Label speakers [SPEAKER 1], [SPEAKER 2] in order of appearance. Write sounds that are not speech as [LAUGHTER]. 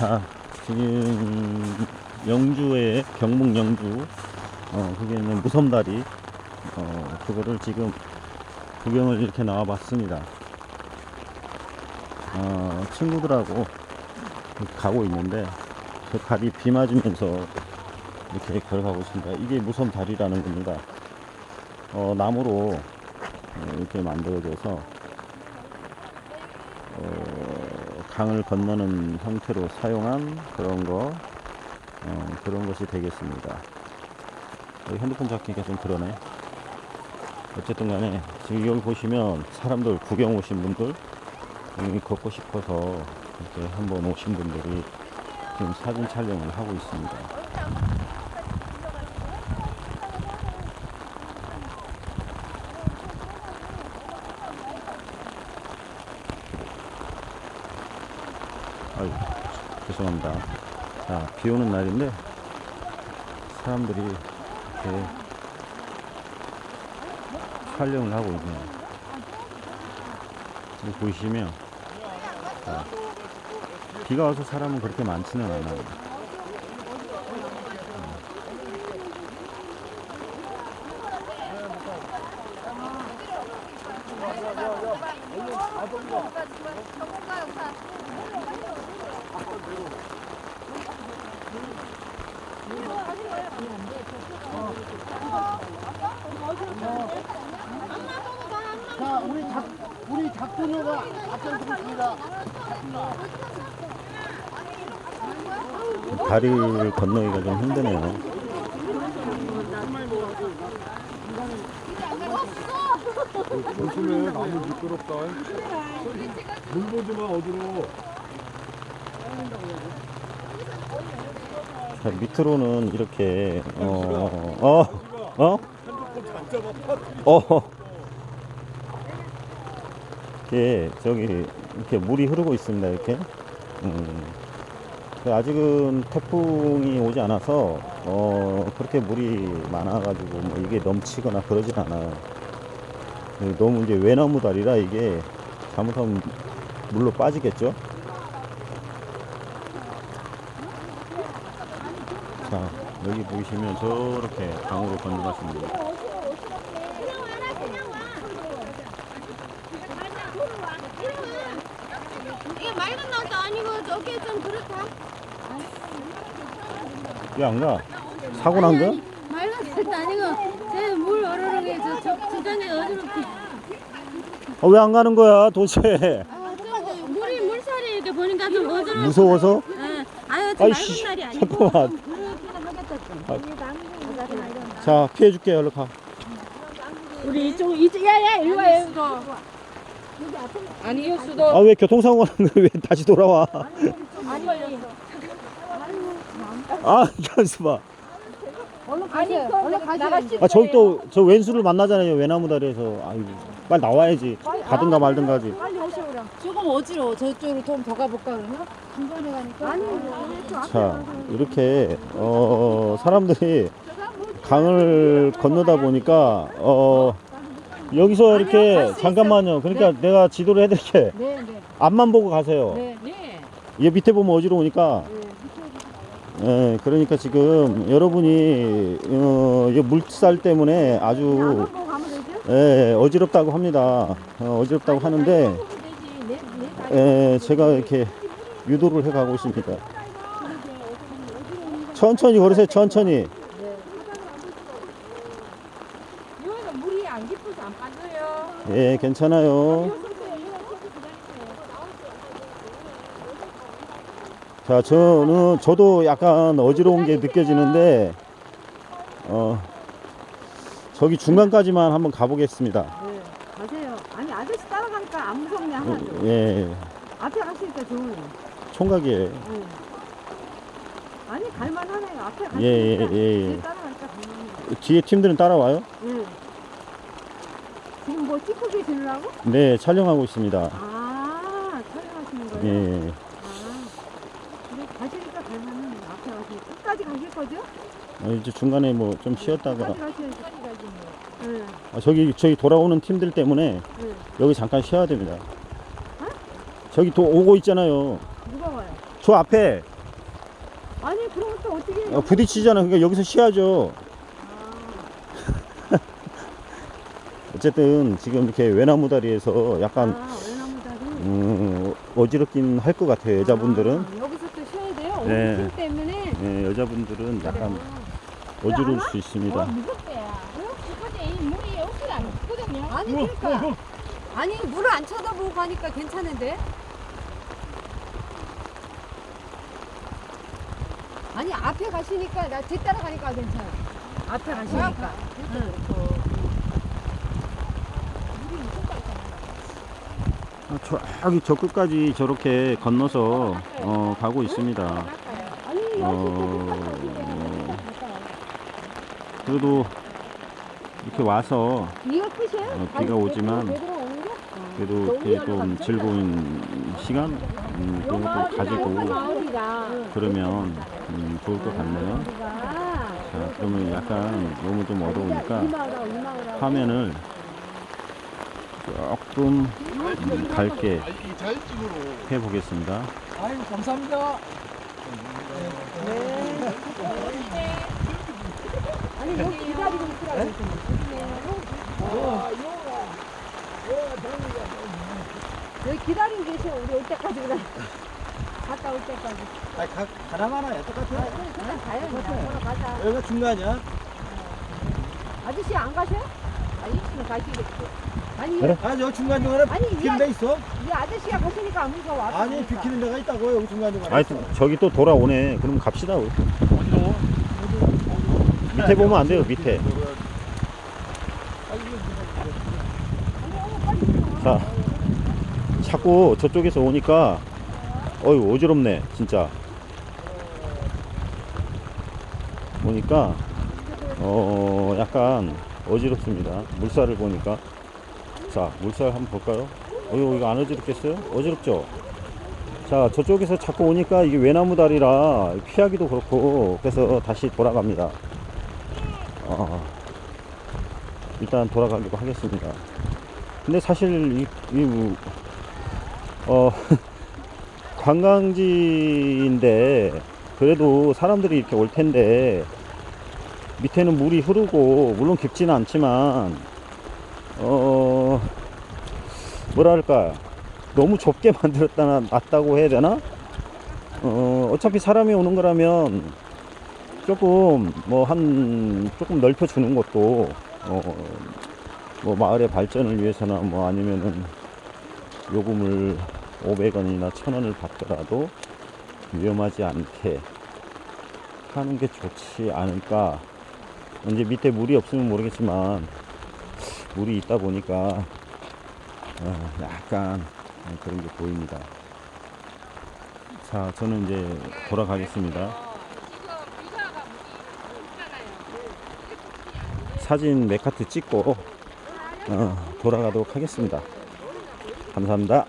[SPEAKER 1] 자, 지금 영주의 경북 영주, 어, 거기에 있는 무섬다리, 어, 그거를 지금 구경을 이렇게 나와 봤습니다. 어, 친구들하고 가고 있는데, 저 다리 비 맞으면서 이렇게 걸어가고 있습니다. 이게 무섬 다리라는 겁니다. 어, 나무로 어, 이렇게 만들어져서 어, 강을 건너는 형태로 사용한 그런 거 어, 그런 것이 되겠습니다. 여기 핸드폰 잡기가 좀 그러네. 어쨌든 간에 지금 여기 보시면 사람들 구경 오신 분들 여기 걷고 싶어서 이렇게 한번 오신 분들이 지금 사진 촬영을 하고 있습니다. 아유, 죄송합니다. 자, 비 오는 날인데, 사람들이 이렇게 촬영을 하고 있네요. 여기 보시면, 자, 비가 와서 사람은 그렇게 많지는 않아요.
[SPEAKER 2] 자, 우리 작, 우리 작두녀가 앞장서고 있습니다.
[SPEAKER 1] 다리를 건너기가 좀 힘드네요.
[SPEAKER 3] 조심해 나무 미끄럽다 물 보지 마 어디로
[SPEAKER 1] 자, 밑으로는 이렇게, 어, 어, 어? 어. 이렇게, 저기, 이렇게 물이 흐르고 있습니다, 이렇게. 음. 그 아직은 태풍이 오지 않아서, 어, 그렇게 물이 많아가지고, 뭐 이게 넘치거나 그러진 않아요. 그 너무 이제 외나무 다리라 이게 잘못하면 물로 빠지겠죠? 자, 여기 보시면 저렇게 강으로 건너가시면 돼요.
[SPEAKER 4] 이게 맑은 날도 아니고 저게 좀 그렇다.
[SPEAKER 1] 왜안 가? 사고 난 거야?
[SPEAKER 4] 맑은 날도 아니고 저물 얼어르게 저, 저 주변에 어지럽게.
[SPEAKER 1] 아, 왜 안 가는 거야, 도대체?
[SPEAKER 4] 아, 저 물이 물살이 이렇게 보니까 좀 어지럽고.
[SPEAKER 1] 무서워서?
[SPEAKER 4] 예. 아유, 저 맑은 날이 아니고.
[SPEAKER 1] 잠깐만. 자, 피해줄게, 얼른 가.
[SPEAKER 5] 우리 이쪽 이쪽 야야 일로 와요 이거 아니요 수도
[SPEAKER 1] 아, 왜 교통사고 난 거야? 왜 다시 돌아와?
[SPEAKER 5] 아니
[SPEAKER 1] 아, 잠시 봐.
[SPEAKER 5] 얼른 가세요 얼른 가세요
[SPEAKER 1] 아, 저기 또, 저 왼수를 만나잖아요, 외나무 다리에서. 아이고, 빨리 나와야지. 가든가 말든가 하지.
[SPEAKER 5] 빨리 오시오라 조금 어지러워 저쪽으로 좀 더 가볼까 그러면? 중간에 가니까 아니
[SPEAKER 1] 자, 이렇게, 어, 사람들이 강을 건너다 보니까, 어, 여기서 이렇게, 잠깐만요. 그러니까 내가 지도를 해드릴게.
[SPEAKER 5] 네 네
[SPEAKER 1] 앞만 보고 가세요.
[SPEAKER 5] 네 네
[SPEAKER 1] 얘 밑에 보면 어지러우니까. 예, 그러니까 지금 여러분이, 어, 이 물살 때문에 아주, 예, 어지럽다고 합니다. 어, 어지럽다고 하는데, 예, 제가 이렇게 유도를 해 가고 있습니다. 천천히 걸으세요, 천천히.
[SPEAKER 5] 이거는 물이 안 깊어서 안 빠져요
[SPEAKER 1] 예, 괜찮아요. 자, 저는, 저도 약간 어지러운 게 느껴지는데, 어, 저기 중간까지만 한번 가보겠습니다.
[SPEAKER 5] 네 가세요 아니 아저씨 따라가니까 안 무섭네 하나도
[SPEAKER 1] 예,
[SPEAKER 5] 앞에 가시니까 좋으네
[SPEAKER 1] 총각이에요.
[SPEAKER 5] 네. 아니 갈만하네요 앞에 가시니까
[SPEAKER 1] 예, 예, 예, 예.
[SPEAKER 5] 뒤에 따라가니까 갈만해
[SPEAKER 1] 뒤에 팀들은 따라와요?
[SPEAKER 5] 네. 지금 뭐 찍고 계시느라고?
[SPEAKER 1] 네, 촬영하고 있습니다.
[SPEAKER 5] 아 촬영하시는 거예요?
[SPEAKER 1] 예,
[SPEAKER 5] 아, 그래 가시니까 갈만은 앞에 가시 끝까지 가실 거죠?
[SPEAKER 1] 어, 이제 중간에 뭐 좀 쉬었다가,
[SPEAKER 5] 끝까지 가셔야지 끝까지 뭐. 네,
[SPEAKER 1] 아, 저기, 저기 돌아오는 팀들 때문에
[SPEAKER 5] 네.
[SPEAKER 1] 여기 잠깐 쉬어야 됩니다. 저기 또 오고 있잖아요.
[SPEAKER 5] 누가 와요?
[SPEAKER 1] 저 앞에
[SPEAKER 5] 아니 그럼 또 어떻게
[SPEAKER 1] 어, 부딪히잖아. 그러니까 여기서 쉬야죠. [LAUGHS] 어쨌든 지금 이렇게 외나무 다리에서 약간
[SPEAKER 5] 아 외나무 다리
[SPEAKER 1] 음, 어지럽긴 할 것 같아요. 여자분들은.
[SPEAKER 5] 아,
[SPEAKER 1] 네.
[SPEAKER 5] 때문에
[SPEAKER 1] 예, 여자분들은 약간 어지러울 수 있습니다.
[SPEAKER 4] 무섭대야. 그거지 이 물이 없을 안 없거든요.
[SPEAKER 5] 아니 그러니까 아니 물을 안 쳐다보고 가니까 괜찮은데 아니 앞에 가시니까 나 뒤 따라 가니까 괜찮아 앞에 가시니까 응.
[SPEAKER 1] 아, 저기 저 끝까지 저렇게 건너서 어, 가고 있습니다.
[SPEAKER 5] 여기
[SPEAKER 1] 어, 그래도 이렇게 와서? 어, 비가 오지만? 그래도 이렇게 좀 즐거운 시간 음, 그런 것도 가지고 그러면 음, 좋을 것 같네요. 자, 그러면 약간 너무 좀
[SPEAKER 5] 이마을하고
[SPEAKER 1] 화면을 조금 음, 밝게 해보겠습니다.
[SPEAKER 2] 아유 감사합니다.
[SPEAKER 5] 아니 여기 기다리고 있으라고 여기 기다리고 계셔 우리 올 때까지 그냥 갔다 올 때까지
[SPEAKER 2] 아 가, 가나 마나야 똑같아.
[SPEAKER 5] 그냥 가요 그냥 걸어가자
[SPEAKER 2] 여기가 중간이야.
[SPEAKER 5] 아저씨 안 가셔요? 아니 가시겠죠 아니
[SPEAKER 1] 그래?
[SPEAKER 2] 아 여기 중간 중간에
[SPEAKER 5] 아니,
[SPEAKER 2] 비키는 이데 있어.
[SPEAKER 5] 이 아저씨가 가시니까 안 무서워 앞에
[SPEAKER 2] 아니
[SPEAKER 5] 보니까.
[SPEAKER 2] 비키는 데가 있다고 여기 중간 중간에.
[SPEAKER 1] 아니 저기 또 돌아오네. 그럼 갑시다. 우리.
[SPEAKER 3] 어디로?
[SPEAKER 1] 밑에 보면 안 돼요. 밑에. 자, 자꾸 저쪽에서 오니까 어유 어지럽네 진짜. 보니까 어 약간 어지럽습니다. 물살을 보니까. 자, 물살 한번 볼까요? 어유 이거 안 어지럽겠어요? 어지럽죠? 자, 저쪽에서 자꾸 오니까 이게 외나무 다리라 피하기도 그렇고 그래서 다시 돌아갑니다. 어, 일단 돌아가려고 하겠습니다. 근데 사실 이, 이 어, [LAUGHS] 관광지인데 그래도 사람들이 이렇게 올 텐데 밑에는 물이 흐르고 물론 깊지는 않지만 어 뭐랄까 너무 좁게 [LAUGHS] 만들었다 놨다고 해야 되나? 어 어차피 사람이 오는 거라면 조금 뭐 한 조금 넓혀 주는 것도 어뭐 마을의 발전을 위해서나 뭐 아니면은 요금을 500원이나 1000원을 받더라도 위험하지 않게 하는 게 좋지 않을까. 이제 밑에 물이 없으면 모르겠지만 물이 있다 보니까 어, 약간 그런 게 보입니다. 자, 저는 이제 돌아가겠습니다. 사진 몇 카트 찍고 어, 돌아가도록 하겠습니다. 감사합니다.